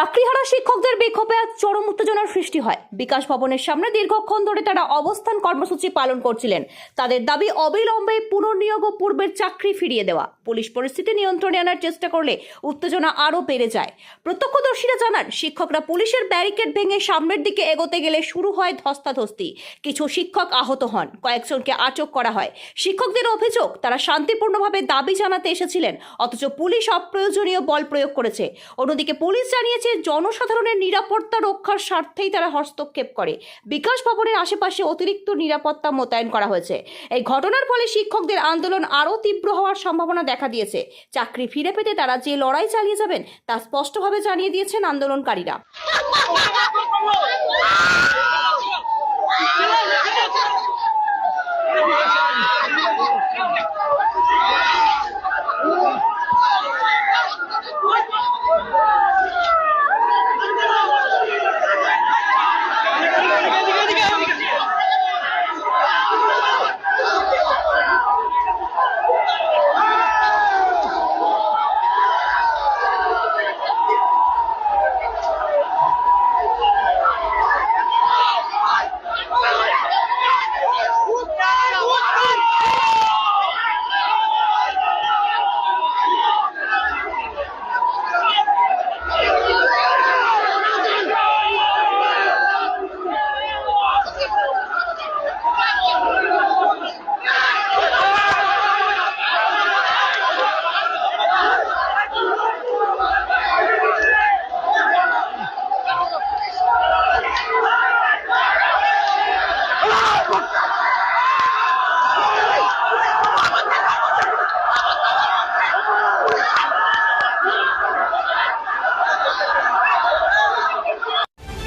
চাকরিহারা শিক্ষকদের বিক্ষোভে চরম উত্তেজনার সৃষ্টি হয়। বিকাশ ভবনের সামনে দীর্ঘক্ষণ ধরে তারা অবস্থান কর্মসূচি পালন করছিলেন। তাদের দাবি অবিলম্বে পুনর্নিয়োগ ও পূর্বের চাকরি ফিরিয়ে দেওয়া। পুলিশ পরিস্থিতি নিয়ন্ত্রণে আনার চেষ্টা করলে উত্তেজনা আরও বেড়ে যায়। প্রত্যক্ষদর্শীরা জানান, শিক্ষকরা পুলিশের ব্যারিকেড ভেঙে সামনের দিকে এগোতে গেলে শুরু হয় ধস্তাধস্তি। কিছু শিক্ষক আহত হন, কয়েকজনকে আটক করা হয়। শিক্ষকদের অভিযোগ, তারা শান্তিপূর্ণভাবে দাবি জানাতে এসেছিলেন, অথচ পুলিশ অপ্রয়োজনীয় বল প্রয়োগ করেছে। অন্যদিকে পুলিশ জানিয়েছে জনসাধারণের নিরাপত্তা রক্ষার স্বার্থেই তারা হস্তক্ষেপ করে। বিকাশ ভবনের আশেপাশে অতিরিক্ত নিরাপত্তা মোতায়েন করা হয়েছে। এই ঘটনার ফলে শিক্ষকদের আন্দোলন আরও তীব্র হওয়ার সম্ভাবনা দেখা দিয়েছে। চাকরি ফিরে পেতে তারা যে লড়াই চালিয়ে যাবেন, তা স্পষ্টভাবে জানিয়ে দিয়েছেন আন্দোলনকারীরা।